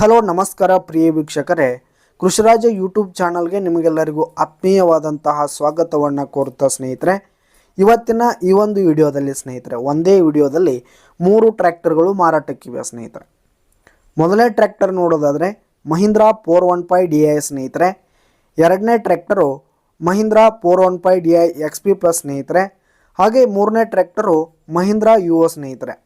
Hello, ನಮಸ್ಕಾರ ಪ್ರಿಯ ವೀಕ್ಷಕರೇ. ಕೃಷಿರಾಜ YouTube ಚಾನಲ್ಗೆ ನಿಮಗೆಲ್ಲರಿಗೂ ಆತ್ಮೀಯವಾದಂತಹ ಸ್ವಾಗತವನ್ನು ಕೋರುತ್ತಾ ಸ್ನೇಹಿತರೆ. ಇವತ್ತಿನ ಈ ಒಂದು ವಿಡಿಯೋದಲ್ಲಿ ಸ್ನೇಹಿತರೆ, ಒಂದೇ ವಿಡಿಯೋದಲ್ಲಿ ಮೂರು ಟ್ರ್ಯಾಕ್ಟರ್ಗಳು ಮಾರಾಟಕ್ಕಿವೆ ಸ್ನೇಹಿತರೆ. ಮೊದಲನೇ ಟ್ರ್ಯಾಕ್ಟರ್ ನೋಡೋದಾದರೆ Mahindra four one five D I ಸ್ನೇಹಿತರೆ. ಎರಡನೇ tractor Mahindra four one five D I X P plus ಸ್ನೇಹಿತರೆ. ಹಾಗೆ ಮೂರನೇ ಟ್ರ್ಯಾಕ್ಟರು ಮಹೀಂದ್ರಾ ಯು ಒ ಸ್ನೇಹಿತರೆ.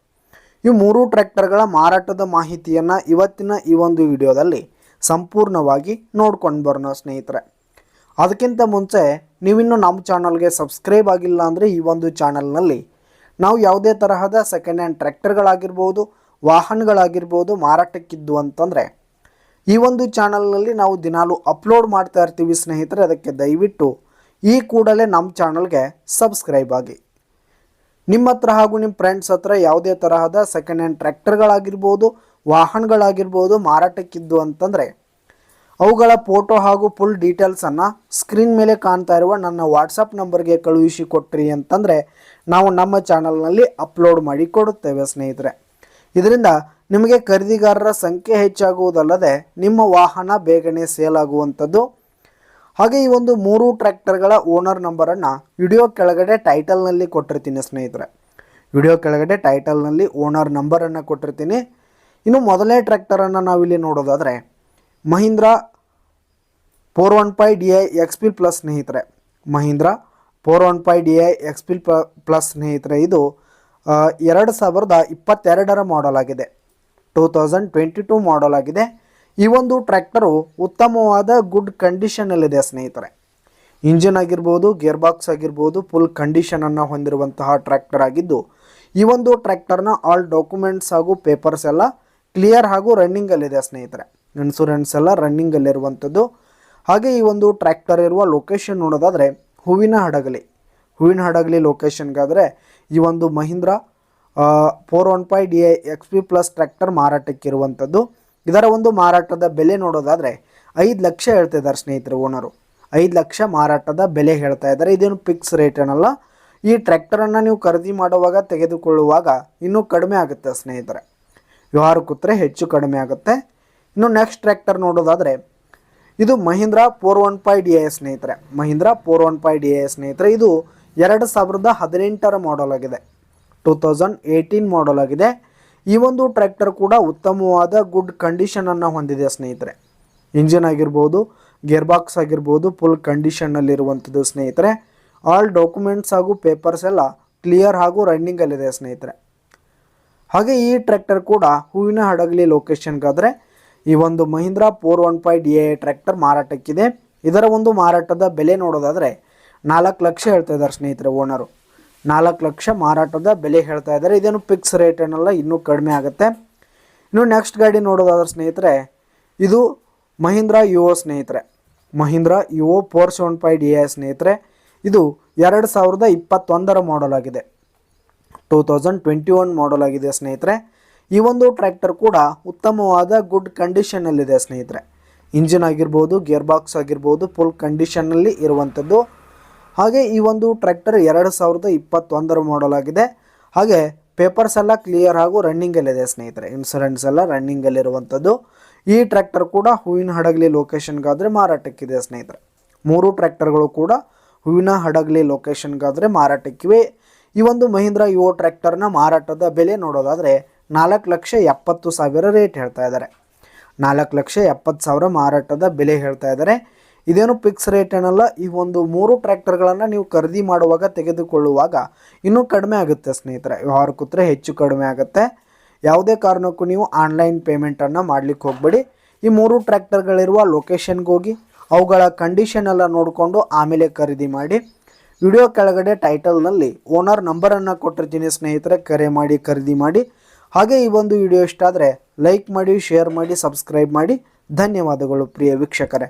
ಈ ಮೂರು ಟ್ರ್ಯಾಕ್ಟರ್ಗಳ ಮಾರಾಟದ ಮಾಹಿತಿಯನ್ನು ಇವತ್ತಿನ ಈ ಒಂದು ವಿಡಿಯೋದಲ್ಲಿ ಸಂಪೂರ್ಣವಾಗಿ ನೋಡ್ಕೊಂಡು ಬರೋಣ ಸ್ನೇಹಿತರೆ. ಅದಕ್ಕಿಂತ ಮುಂಚೆ ನೀವಿನ್ನು ನಮ್ಮ ಚಾನಲ್ಗೆ ಸಬ್ಸ್ಕ್ರೈಬ್ ಆಗಿಲ್ಲ ಅಂದರೆ ಈ ಒಂದು ಚಾನಲ್ನಲ್ಲಿ ನಾವು ಯಾವುದೇ ತರಹದ ಸೆಕೆಂಡ್ ಹ್ಯಾಂಡ್ ಟ್ರ್ಯಾಕ್ಟರ್ಗಳಾಗಿರ್ಬೋದು, ವಾಹನಗಳಾಗಿರ್ಬೋದು ಮಾರಾಟಕ್ಕಿದ್ದು ಅಂತಂದರೆ ಈ ಒಂದು ಚಾನಲ್ನಲ್ಲಿ ನಾವು ದಿನಾಲು ಅಪ್ಲೋಡ್ ಮಾಡ್ತಾ ಇರ್ತೀವಿ ಸ್ನೇಹಿತರೆ. ಅದಕ್ಕೆ ದಯವಿಟ್ಟು ಈ ಕೂಡಲೇ ನಮ್ಮ ಚಾನಲ್ಗೆ ಸಬ್ಸ್ಕ್ರೈಬ್ ಆಗಿ. ನಿಮ್ಮ ಹತ್ರ ಹಾಗೂ ನಿಮ್ಮ ಫ್ರೆಂಡ್ಸ್ ಹತ್ರ ಯಾವುದೇ ತರಹದ ಸೆಕೆಂಡ್ ಹ್ಯಾಂಡ್ ಟ್ರ್ಯಾಕ್ಟರ್ಗಳಾಗಿರ್ಬೋದು ವಾಹನಗಳಾಗಿರ್ಬೋದು ಮಾರಾಟಕ್ಕಿದ್ದು ಅಂತಂದರೆ, ಅವುಗಳ ಫೋಟೋ ಹಾಗೂ ಫುಲ್ ಡೀಟೇಲ್ಸನ್ನು ಸ್ಕ್ರೀನ್ ಮೇಲೆ ಕಾಣ್ತಾ ಇರುವ ನನ್ನ ವಾಟ್ಸಪ್ ನಂಬರ್ಗೆ ಕಳುಹಿಸಿ ಕೊಟ್ರಿ ಅಂತಂದರೆ, ನಾವು ನಮ್ಮ ಚಾನಲ್ನಲ್ಲಿ ಅಪ್ಲೋಡ್ ಮಾಡಿ ಕೊಡುತ್ತೇವೆ ಸ್ನೇಹಿತರೆ. ಇದರಿಂದ ನಿಮಗೆ ಖರೀದಿಗಾರರ ಸಂಖ್ಯೆ ಹೆಚ್ಚಾಗುವುದಲ್ಲದೆ ನಿಮ್ಮ ವಾಹನ ಬೇಗನೆ ಸೇಲ್ ಆಗುವಂಥದ್ದು ಹಾಗೆ ಈ ಒಂದು ಮೂರು ಟ್ರ್ಯಾಕ್ಟರ್ಗಳ ಓನರ್ ನಂಬರನ್ನು ವಿಡಿಯೋ ಕೆಳಗಡೆ ಟೈಟಲ್ನಲ್ಲಿ ಕೊಟ್ಟಿರ್ತೀನಿ ಸ್ನೇಹಿತರೆ. ವಿಡಿಯೋ ಕೆಳಗಡೆ ಟೈಟಲ್ನಲ್ಲಿ ಓನರ್ ನಂಬರನ್ನು ಕೊಟ್ಟಿರ್ತೀನಿ. ಇನ್ನು ಮೊದಲನೇ ಟ್ರ್ಯಾಕ್ಟರನ್ನು ನಾವಿಲ್ಲಿ ನೋಡೋದಾದರೆ Mahindra four one five D I X P plus ಸ್ನೇಹಿತರೆ. Mahindra four one five D I X P plus ಸ್ನೇಹಿತರೆ, ಇದು ಎರಡು ಸಾವಿರದ ಇಪ್ಪತ್ತೆರಡರ ಮಾಡೆಲ್ ಆಗಿದೆ. Two thousand twenty two model ಆಗಿದೆ. ಈ ಒಂದು ಟ್ರ್ಯಾಕ್ಟರು ಉತ್ತಮವಾದ ಗುಡ್ ಕಂಡೀಷನಲ್ಲಿದೆ ಸ್ನೇಹಿತರೆ. ಇಂಜಿನ್ ಆಗಿರ್ಬೋದು ಗೇರ್ ಬಾಕ್ಸ್ ಆಗಿರ್ಬೋದು ಫುಲ್ ಕಂಡೀಷನನ್ನು ಹೊಂದಿರುವಂತಹ ಟ್ರ್ಯಾಕ್ಟರ್ ಆಗಿದ್ದು, ಈ ಒಂದು ಟ್ರ್ಯಾಕ್ಟರ್ನ ಆಲ್ ಡಾಕ್ಯುಮೆಂಟ್ಸ್ ಹಾಗೂ ಪೇಪರ್ಸ್ ಎಲ್ಲ ಕ್ಲಿಯರ್ ಹಾಗೂ ರನ್ನಿಂಗಲ್ಲಿದೆ ಸ್ನೇಹಿತರೆ. ಇನ್ಸೂರೆನ್ಸ್ ಎಲ್ಲ ರನ್ನಿಂಗಲ್ಲಿರುವಂಥದ್ದು ಹಾಗೆ ಈ ಒಂದು ಟ್ರ್ಯಾಕ್ಟರ್ ಇರುವ ಲೊಕೇಶನ್ ನೋಡೋದಾದರೆ ಹೂವಿನ ಹಡಗಲಿ. ಹೂವಿನ ಹಡಗಲಿ ಲೊಕೇಶನ್ಗಾದರೆ ಈ ಒಂದು Mahindra four one five D I X P plus tractor ಮಾರಾಟಕ್ಕಿರುವಂಥದ್ದು. ಇದರ ಒಂದು ಮಾರಾಟದ ಬೆಲೆ ನೋಡೋದಾದರೆ ಐದು ಲಕ್ಷ ಹೇಳ್ತಾ ಇದ್ದಾರೆ ಸ್ನೇಹಿತರು, ಓನರು. ಐದು ಲಕ್ಷ ಮಾರಾಟದ ಬೆಲೆ ಹೇಳ್ತಾ ಇದ್ದಾರೆ. ಇದೇನು ಫಿಕ್ಸ್ ರೇಟ್ ಏನಲ್ಲ. ಈ ಟ್ರ್ಯಾಕ್ಟರನ್ನು ನೀವು ಖರೀದಿ ಮಾಡುವಾಗ ತೆಗೆದುಕೊಳ್ಳುವಾಗ ಇನ್ನೂ ಕಡಿಮೆ ಆಗುತ್ತೆ ಸ್ನೇಹಿತರೆ. ವ್ಯವಹಾರ ಕೂತ್ರೆ ಹೆಚ್ಚು ಕಡಿಮೆ ಆಗುತ್ತೆ. ಇನ್ನು ನೆಕ್ಸ್ಟ್ ಟ್ರ್ಯಾಕ್ಟರ್ ನೋಡೋದಾದರೆ ಇದು Mahindra four one five D I ಸ್ನೇಹಿತರೆ. Mahindra four one five D I ಸ್ನೇಹಿತರೆ, ಇದು ಎರಡು ಸಾವಿರದ ಹದಿನೆಂಟರ ಮಾಡೆಲ್ ಆಗಿದೆ. ಟೂ ತೌಸಂಡ್ ಏಯ್ಟೀನ್ ಮಾಡೆಲ್ ಆಗಿದೆ. ಈ ಒಂದು ಟ್ರ್ಯಾಕ್ಟರ್ ಕೂಡ ಉತ್ತಮವಾದ ಗುಡ್ ಕಂಡೀಷನನ್ನು ಹೊಂದಿದೆ ಸ್ನೇಹಿತರೆ. ಇಂಜಿನ್ ಆಗಿರ್ಬೋದು ಗೇರ್ ಬಾಕ್ಸ್ ಆಗಿರ್ಬೋದು ಫುಲ್ ಕಂಡೀಷನ್ನಲ್ಲಿರುವಂಥದ್ದು ಸ್ನೇಹಿತರೆ. ಆಲ್ ಡಾಕ್ಯುಮೆಂಟ್ಸ್ ಹಾಗೂ ಪೇಪರ್ಸ್ ಎಲ್ಲ ಕ್ಲಿಯರ್ ಹಾಗೂ ರನ್ನಿಂಗಲ್ಲಿದೆ ಸ್ನೇಹಿತರೆ. ಹಾಗೆ ಈ ಟ್ರ್ಯಾಕ್ಟರ್ ಕೂಡ ಹೂವಿನ ಹಡಗಲಿ ಲೊಕೇಶನ್ಗಾದರೆ ಈ ಒಂದು Mahindra four one D A tractor ಮಾರಾಟಕ್ಕಿದೆ. ಇದರ ಒಂದು ಮಾರಾಟದ ಬೆಲೆ ನೋಡೋದಾದರೆ ನಾಲ್ಕು ಲಕ್ಷ ಹೇಳ್ತಾ ಇದ್ದಾರೆ ಸ್ನೇಹಿತರೆ ಓನರು ನಾಲ್ಕು ಲಕ್ಷ ಮಾರಾಟದ ಬೆಲೆ ಹೇಳ್ತಾ ಇದ್ದಾರೆ. ಇದೇನು ಫಿಕ್ಸ್ ರೇಟ್ ಏನಲ್ಲ, ಇನ್ನೂ ಕಡಿಮೆ ಆಗುತ್ತೆ. ಇನ್ನು ನೆಕ್ಸ್ಟ್ ಗಾಡಿ ನೋಡೋದಾದ್ರೆ ಸ್ನೇಹಿತರೆ, ಇದು ಮಹೀಂದ್ರಾ ಯುವೋ ಸ್ನೇಹಿತರೆ. Mahindra Yuvo four seven five D A ಸ್ನೇಹಿತರೆ, ಇದು ಎರಡು ಸಾವಿರದ ಇಪ್ಪತ್ತೊಂದರ ಮಾಡೆಲ್ ಆಗಿದೆ. Two thousand twenty one model ಆಗಿದೆ ಸ್ನೇಹಿತರೆ. ಈ ಒಂದು ಟ್ರ್ಯಾಕ್ಟರ್ ಕೂಡ ಉತ್ತಮವಾದ ಗುಡ್ ಕಂಡೀಷನಲ್ಲಿದೆ ಸ್ನೇಹಿತರೆ. ಇಂಜಿನ್ ಆಗಿರ್ಬೋದು ಗೇರ್ ಬಾಕ್ಸ್ ಆಗಿರ್ಬೋದು ಫುಲ್ ಕಂಡೀಷನಲ್ಲಿ ಇರುವಂಥದ್ದು. ಹಾಗೆ ಈ ಒಂದು ಟ್ರ್ಯಾಕ್ಟರ್ ಎರಡು ಸಾವಿರದ ಇಪ್ಪತ್ತೊಂದರ ಮಾಡಲ್ ಆಗಿದೆ. ಹಾಗೆ ಪೇಪರ್ಸ್ ಎಲ್ಲ ಕ್ಲಿಯರ್ ಹಾಗೂ ರನ್ನಿಂಗಲ್ಲಿದೆ ಸ್ನೇಹಿತರೆ. ಇನ್ಸೂರೆನ್ಸ್ ಎಲ್ಲ ರನ್ನಿಂಗಲ್ಲಿರುವಂಥದ್ದು ಈ ಟ್ರ್ಯಾಕ್ಟರ್ ಕೂಡ ಹೂವಿನ ಹಡಗಲಿ ಲೊಕೇಶನ್ಗಾದರೆ ಮಾರಾಟಕ್ಕಿದೆ ಸ್ನೇಹಿತರೆ. ಮೂರು ಟ್ರ್ಯಾಕ್ಟರ್ಗಳು ಕೂಡ ಹೂವಿನ ಹಡಗಲಿ ಲೊಕೇಶನ್ಗಾದರೆ ಮಾರಾಟಕ್ಕಿವೆ. ಈ ಒಂದು ಮಹೀಂದ್ರ ಯುವ ಟ್ರ್ಯಾಕ್ಟರ್ನ ಮಾರಾಟದ ಬೆಲೆ ನೋಡೋದಾದರೆ ನಾಲ್ಕು ಲಕ್ಷ ಎಪ್ಪತ್ತು ಸಾವಿರ ರೇಟ್ ಹೇಳ್ತಾ ಇದ್ದಾರೆ. ನಾಲ್ಕು ಲಕ್ಷ ಎಪ್ಪತ್ತು ಸಾವಿರ ಮಾರಾಟದ ಬೆಲೆ ಹೇಳ್ತಾ ಇದ್ದಾರೆ. ಇದೇನು ಫಿಕ್ಸ್ ರೇಟ್ ಏನಲ್ಲ, ಈ ಒಂದು ಮೂರು ಟ್ರ್ಯಾಕ್ಟರ್ಗಳನ್ನು ನೀವು ಖರೀದಿ ಮಾಡುವಾಗ ತೆಗೆದುಕೊಳ್ಳುವಾಗ ಇನ್ನೂ ಕಡಿಮೆ ಆಗುತ್ತೆ ಸ್ನೇಹಿತರೆ. ವ್ಯವಹಾರ ಕೂತ್ರೆ ಹೆಚ್ಚು ಕಡಿಮೆ ಆಗುತ್ತೆ. ಯಾವುದೇ ಕಾರಣಕ್ಕೂ ನೀವು ಆನ್ಲೈನ್ ಪೇಮೆಂಟನ್ನು ಮಾಡಲಿಕ್ಕೆ ಹೋಗಬೇಡಿ. ಈ ಮೂರು ಟ್ರ್ಯಾಕ್ಟರ್ಗಳಿರುವ ಲೊಕೇಶನ್ಗೆ ಹೋಗಿ, ಅವುಗಳ ಕಂಡೀಷನ್ ಎಲ್ಲ ನೋಡಿಕೊಂಡು ಆಮೇಲೆ ಖರೀದಿ ಮಾಡಿ. ವಿಡಿಯೋ ಕೆಳಗಡೆ ಟೈಟಲ್ನಲ್ಲಿ ಓನರ್ ನಂಬರನ್ನು ಕೊಟ್ಟಿರ್ತೀನಿ ಸ್ನೇಹಿತರೆ, ಕರೆ ಮಾಡಿ, ಖರೀದಿ ಮಾಡಿ. ಹಾಗೆ ಈ ಒಂದು ವಿಡಿಯೋ ಇಷ್ಟ ಆದರೆ ಲೈಕ್ ಮಾಡಿ ಶೇರ್ ಮಾಡಿ ಸಬ್ಸ್ಕ್ರೈಬ್ ಮಾಡಿ. ಧನ್ಯವಾದಗಳು ಪ್ರಿಯ ವೀಕ್ಷಕರೇ.